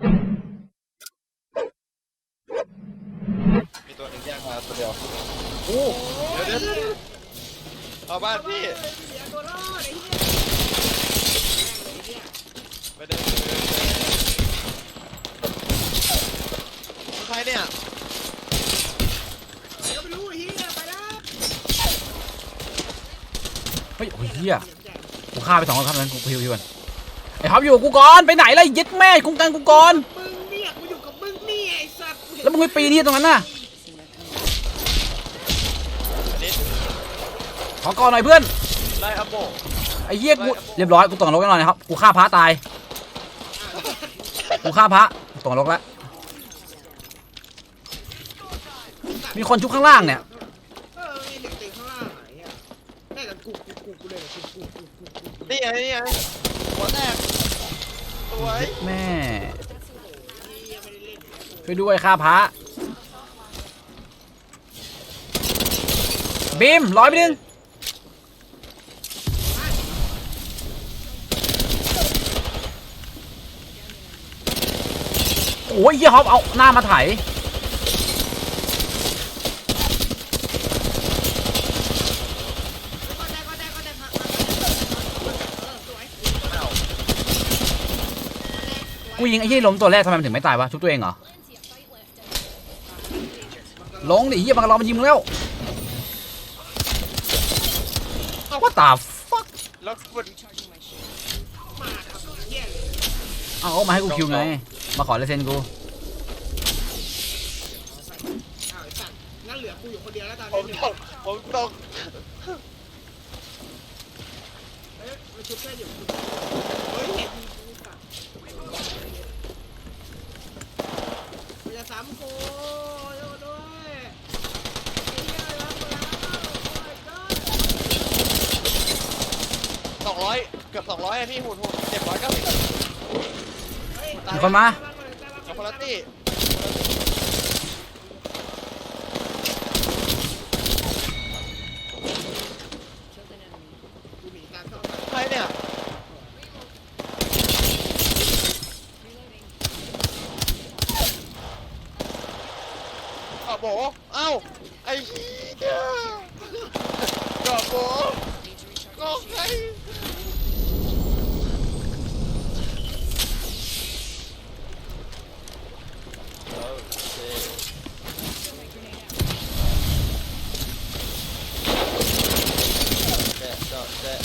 มีตัวหนึ่งแยกมาตัวเดียวโอ้เดี๋ยวเดี๋ยวเดี๋ยวเอาบ้านพี่ไอ้เหี้ยแม่งเลยเนี่ยไม่ได้ใครเนี่ยเดี๋ยวไม่รู้ไอ้เหี้ยไปแล้วเฮ้ยโอ้ยเฮียกูฆ่าไปสองคนครับนั้นกูพิวพิวก่อน ไอ้ท็อปอยู่กับกูก่อนไปไหนล่ะยึดแม่กูกันกูก่อนมึงเนี่ยกูอยู่กับมึงนี่ไอ้สัตว์แล้วมึงไปปีนี่ตรงนั้นน่ะอันนี้ขอก่อนหน่อยเพื่อนไล่อัมโบไอ้เหี้ยกูเรียบร้อยกูตกนรกแน่นอนนะครับกูฆ่าพระตายกูฆ่าพระตกนรกแล้วมีคนชุบข้างล่างเนี่ยเออไอ้เด็กตีข้างล่างไอ้เหี้ยได้แต่กูกูกูกูเลยกูกูกูกูกูนี่ไงนี่ไงหัวแตกส วยแม่ช่วยด้วยฆ่าพระบีมร้อยไปหนึ่งโอ้ยเฮียฮอปเอาหน้ามาไถ ก็ได้ก็ได้ก็ได้ครับเออสวย อ้าว กู ยิงไอ้เหี้ยล้มตัวแรกทำไมมันถึงไม่ตายวะชุบตัวเองเหรอลงดิเหี้ยมันกำลังมันยิงมึงแล้วว่าตาฟักแล้วมันมาทำเอาเอามาให้กูคิวไง มาขอลายเซ็นกูงั้นเหลือกูอยู่คนเดียวแล้วตอนผนี้ตกผมตก เอ้ยมันชุบแค่อยู่เฮ้ยเห็นกูสัตว์ มันจะซ้ำกูโยนด้วยไอ้เหี้ยรับมาแล้วโอ้ my god สองร้อยเกือบสองร้อยอะพี่หุ่นหุ่นเจ็ดร้อยเก้าสิบ เฮ้ยมีคนมากับพลัตตี้ กูหนีการเข้า ใครเนี่ยอ้าวโบเอ้าไอ้เหี้ยกอบโบก็ใครโอเคแจ๊ะเจาะแจ๊ะ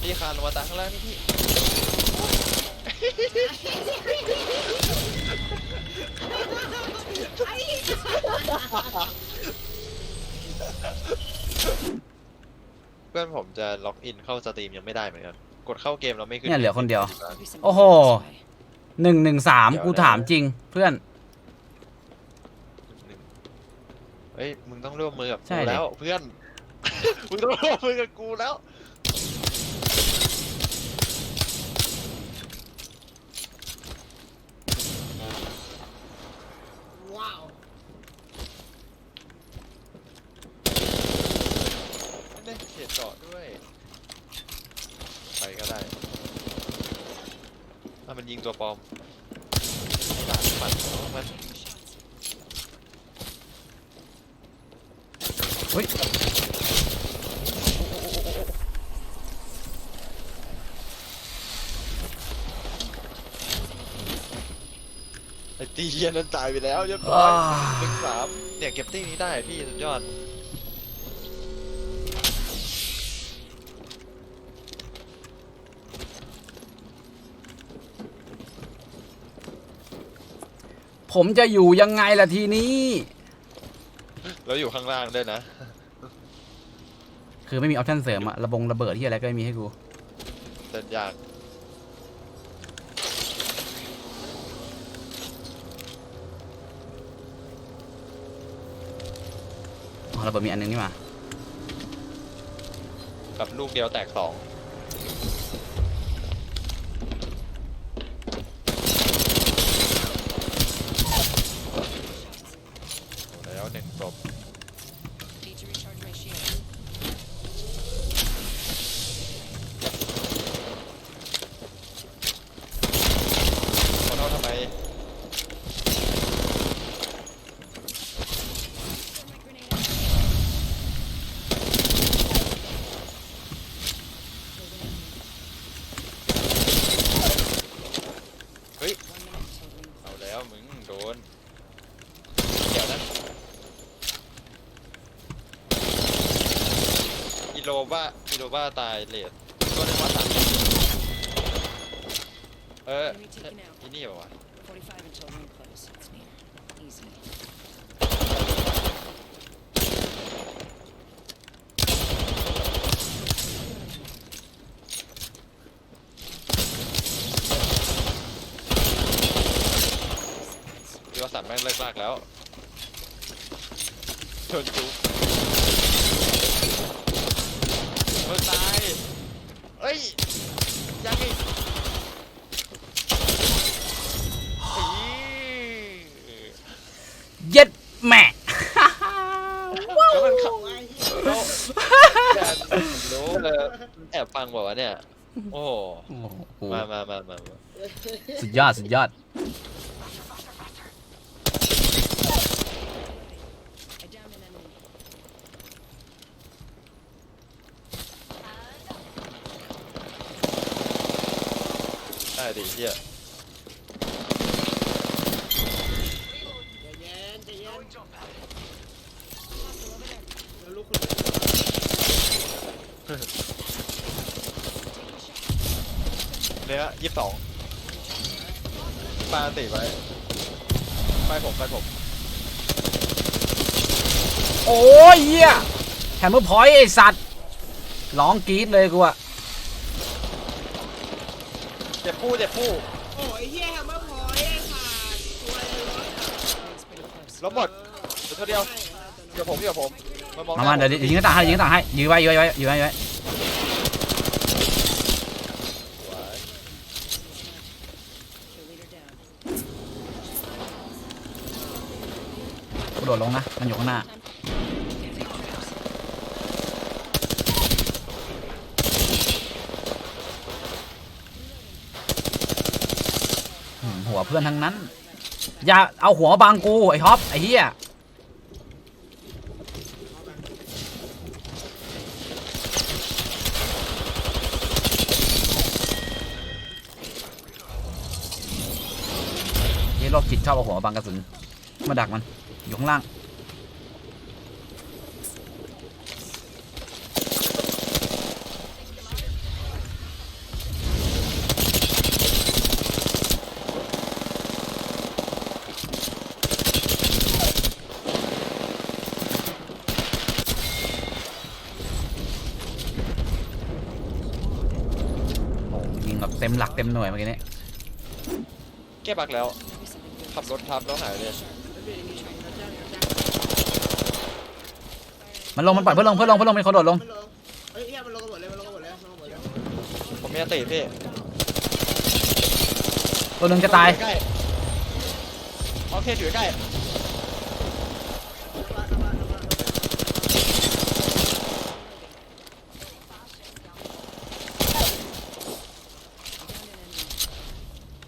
พี่คานลงมาตางข้างล่างนี่พี่ เพื่อนผมจะล็อกอินเข้าสตรีมยังไม่ได้เหมือนกัน กดเข้าเกมเราไม่ขึ้นเนี่ยเหลือคนเดียว โอ้โอ้โหโหหนึ่งหนึ่งสามกูถามจริง เพื่อน เฮ้ย มึงต้องร่วมมือกับใช่กูดิ แล้วเพื่อน มึงต้องร่วมมือกับกูแล้วว้าว เขียนเจาะด้วย ไปก็ได้ถ้ามันยิงตัวปลอมปัดปัดมันเฮ้ยไอ้ตีเยียนนั้นตายไปแล้วเรียบร้ออ่ายหนึ่งสามเนี่ยเก็บตี้นี้ได้พี่สุดยอด ผมจะอยู่ยังไงล่ะทีนี้ แล้วอยู่ข้างล่างด้วยนะ คือไม่มีออปชั่นเสริมอะระบงระเบิดที่อะไรก็ไม่มีให้กู เดินยาก อ๋อระเบิดมีอันหนึงนี่หว่ากับลูกเดียวแตกสองแล้วหนึ่งศพ บ้ามีโนบ้าตายเลดตัวในวัดสามเออที่นี่เหรอวะ45 until ring close. It's near. Easy. ที่วัดสามแม่งเลิกลากแล้วชนจุ๊บ เมื่อตายเอ้ยยังอีกอี๋เย็ดแม่แล้วมันเข้าโอ้ยแล้วแอบรู้เลยแอบฟังบอกว่าวะเนี่ย โอ้โห โอ้โหมามามามามา สุดยอด สุดยอด ดิเฮียเนื้อยี่สิบสองปาติไปไปผมไปผมโอ้ยเหี้ยแฮมเมอร์พอยต์ไอสัตว์ร้องกรี๊ดเลยกูอะ จ็บผู้เจ็บผู้โอ้ยเฮียแฮมเมอร์พอยต์ไอ้ขาดตัวอะไรวะ It's pretty close. ล้มหมดเหลือตัวเดียวเดี๋ยวผมเดี๋ยวผมมามองหมาน้มาเดี๋ยวเดี๋ยวยิงกระต่ายให้ยิงกระต่ายให้ยื้อไว้ยื้อไว้ยื้อไว้ยื้อไว้ Kill leader down. กูโดดลงนะ มันอยู่ข้างหน้า หัวเพื่อนทั้งนั้น อย่าเอาหัวบางกูไอ้ท็อปไอ้เหี้ยนี่โรคจิตชอบเอาหัวบางกระสุน มาดักมัน อยู่ข้างล่าง โอ้ยิงแบบเต็ม หลักเต็มหน่วยเมื่อกี้นี้แก้บักแล้ว Maybe something good. ขับรถทับแล้วหายเลยมันลงมันปล่อยเพื่อนลงเพื่อนลงเพื่อนลงเป็นคนโดดลงมันลงเฮ้ยเฮียมันลงกันหมดเลยมันลงกันหมดเลยมันลงกันหมดเลยผมมีสติพี่ตัวหนึ่งจะตายใกล้ๆโอเคอยู่ใกล้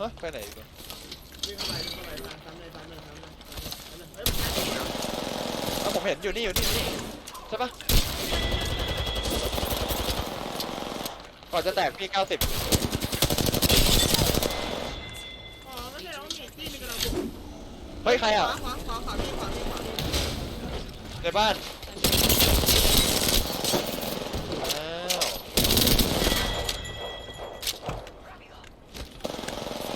ฮะไปไหนอีกวะวิ่งเข้าไปวิ่งเข้าไปซ้ำเลยซ้ำเลยซ้ำเลยซ้ำเลยเฮ้ยเอ้าผมเห็นอยู่นี่อยู่นี่อยู่นี่ใช่ปะก่อนจะแตกพี่ 90 อ๋อก็แสดงว่ามีที่มีกำลังบุกเฮ้ย ใครอะขวาขวาขวาพี่ขวาพี่ขวาพี่ในบ้านอ้าว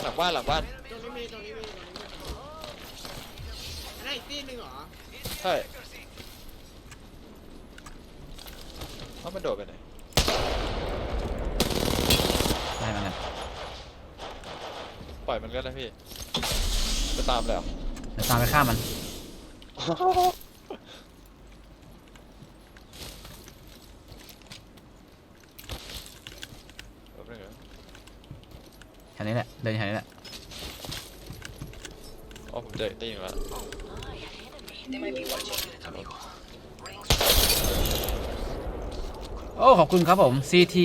หลัง บ้านหลังบ้านตรงนี้มีตรงนี้มีตรงนี้มีอันนั้นอีกที่หนึ่งเหรอใช่เอ้ามันโดดไปไหนได้มือนกันปล่อยมันก็ได้พี่จะตามแล้วเดี๋ยวตามไปฆ่ามันแค่นี้แหละ เดินแค่นี้แหละ ได้ยินแล้วโอ้ ขอบคุณครับผม CT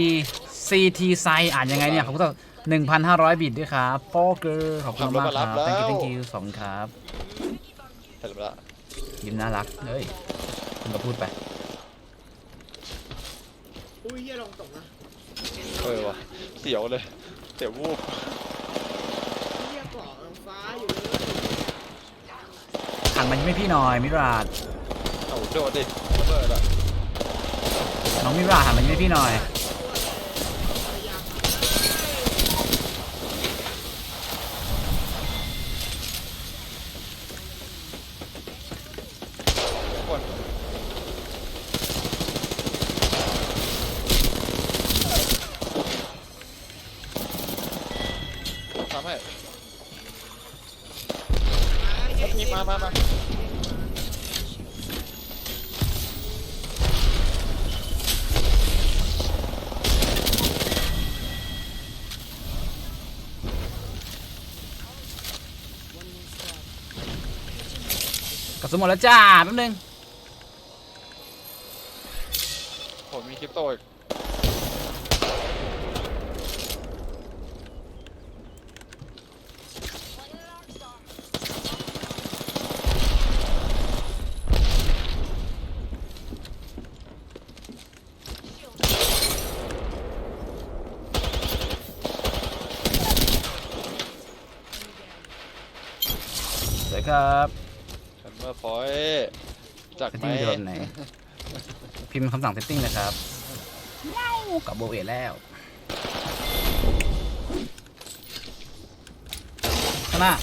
CT ไซอ่านยังไงเนี่ย ขอบคุณต่อ1,500 บิตด้วยครับโปเกอร์ขอบคุณมากครับ thank you thank you สองครับเห็นแล้วละยิ้มน่ารักเฮ้ยคุณก็พูดไป อุ้ยเฮียลงตกนะเออว่ะเสียวเลย เสียววูบ เฮียเกาะฟ้าอยู่เลย ขันมันไม่พี่หน่อยมิราดเอาโดดดิระเบิดอะน้องมิราหันมายิ้มให้พี่หน่อย กระสุนหมดแล้วจ้าแป๊บนึงผมมีคริปโตอีกสวยครับแฮม เมอร์พอยต์จากเซตไหมติ้งโดนไหน พิมพ์คำสั่งเซตติ้งเลยครับว้าวกับโบเอแล้วข้างหน้า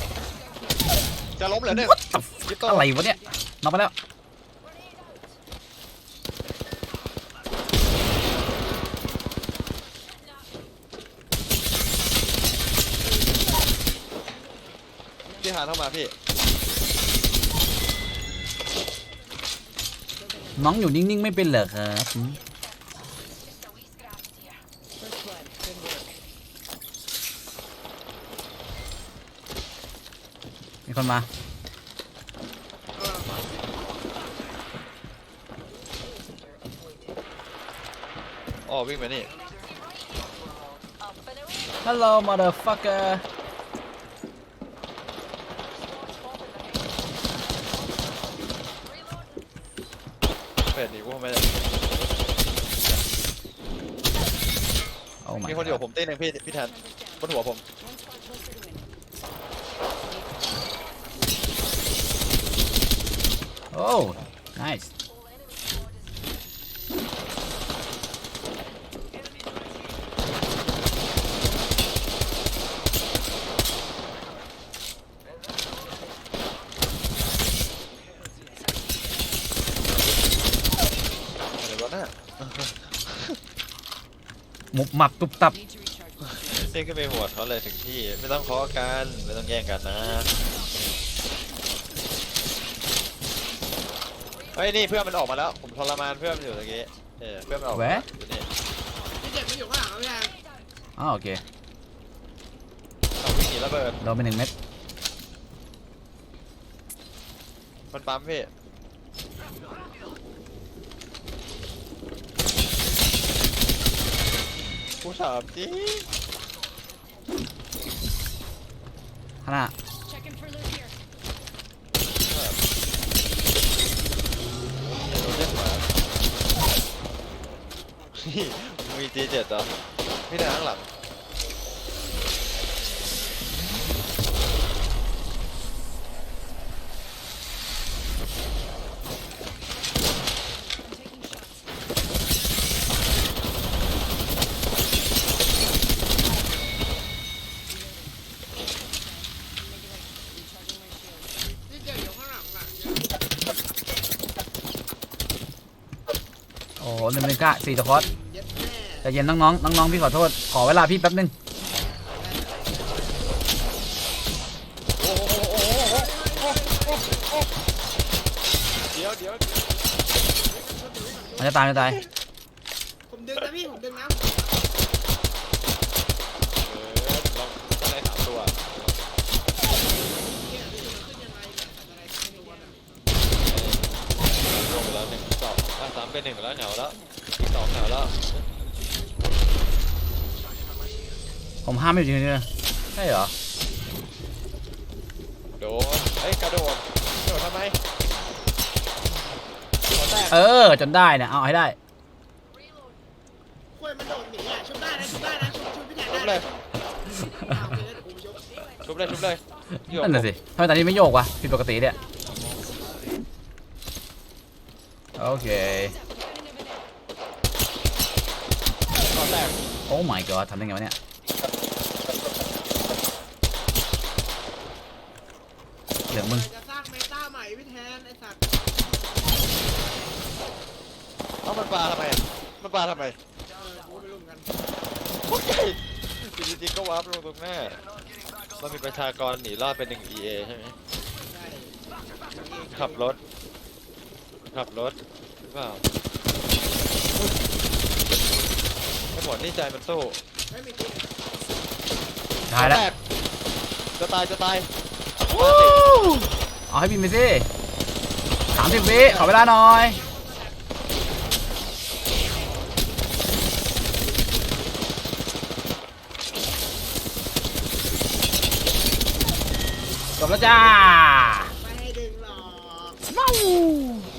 จะล้มเหรอเนี่ย What the คริปโตอะไรวะเนี่ยน็อกไปแล้ว พี่หานเข้ามาพี่ น้องอยู่นิ่ง ๆ ไม่เป็นเหรอครับหืม First blood. Good work. มีคนมา อ๋อวิ่งไปนี่ Hello motherfucker เป็ดหนีกูไม่ได้ Oh my มีคนอยู่ god กับผมเต้นหนึ่งพี่พี่แทนบนหัวผม One spot closer to win. โอ้ nice อะไรวะน่ะ ห มุบหมับตุบตับ Need to recharge. my shields. เต้นขึ้นไปหัวเขาเลยถึงที่ไม่ต้องเคาะกันไม่ต้องแย่งกันนะเฮ้ยนี่เพื่อนมันออกมาแล้ว ผมทรมานเพื่อนมันอยู่ตะกี้เออเพื่อนมันออกมาแหวะ อยู่นี่พี่เจ็บมันอยู่ข้างหลังแล้วพี่แทนอ้าวโอเคเอาวิ่งหนีระเบิดโดนไปหนึ่งเม็ดมันปั๊มพี่ ถามจริงข้างหน้า Checking for loot here. โดนเล่นหมานี่มีจีเจ็ดเหรอพี่ทางข้างหลัง I'm taking shots. Recharging my shields. พี่เจ็บอยู่ข้างหลังอะ โอ้โหนึ่งหนึ่งก้าสี่ตะคอสเย็ดแม่ใจเย็นน้องๆน้องๆพี่ขอโทษ ขอเวลาพี่แป๊บนึงอ้โหโอ้โหโอ้โหโอ้โหโอ้โหเดี๋ยวเดี๋ยวมันจะตายมันจะตาย ผมดึงนะพี่ผมดึงนะ เออลองต้องได้สามตัว เนี่ยพี่มันขึ้นยังไงเนี่ยอะไรไม่รู้ว่า ลงไปแล้วหนึ่งสองอะสาม เหงไปแล้วเหงาแล้วอีกสองเหงาแล้วผมห้ามไม่อยู่จริงๆเลยใช่เหรอ โดนเอ้ยกระโดดกระโดดทำไมขอแตกเออ จนได้เนี่ยเอาให้ได้คุยมันโดดหนีอะชุบได้นะชุบได้นะชุบชุบพี่แทนชุบได้เลยเอาไปเลยผมชุบชุบเลยชุบเลยอยู่นั่นน่ะสิทำไมตอนนี้ไม่โยกวะผิดปกติเนี่ย โอเค แตกโอ้ my god ทำได้ไงวะเนี่ย เหลืองมึง จะสร้างเมตาใหม่พี่แทนไอ้สัตว์เอ้ามันปลาทำไมอะมันปลาทำไมเออกูไม่รู้เหมือนกันโอเคจริงๆก็วาร์ปลงตรงหน้ามันมีประชากรหนีรอดเป็นหนึ่ง EA ใช่ไหมใช่ขับรถ ขับรถหรือเปล่าไม่ หมดนี่ใจมันสู้ตายแล้วจะตายจะตายเอาให้บินไปสิสามสิบวิขอเวลาหน่อย จบแล้วจ้าไปดึงหลอก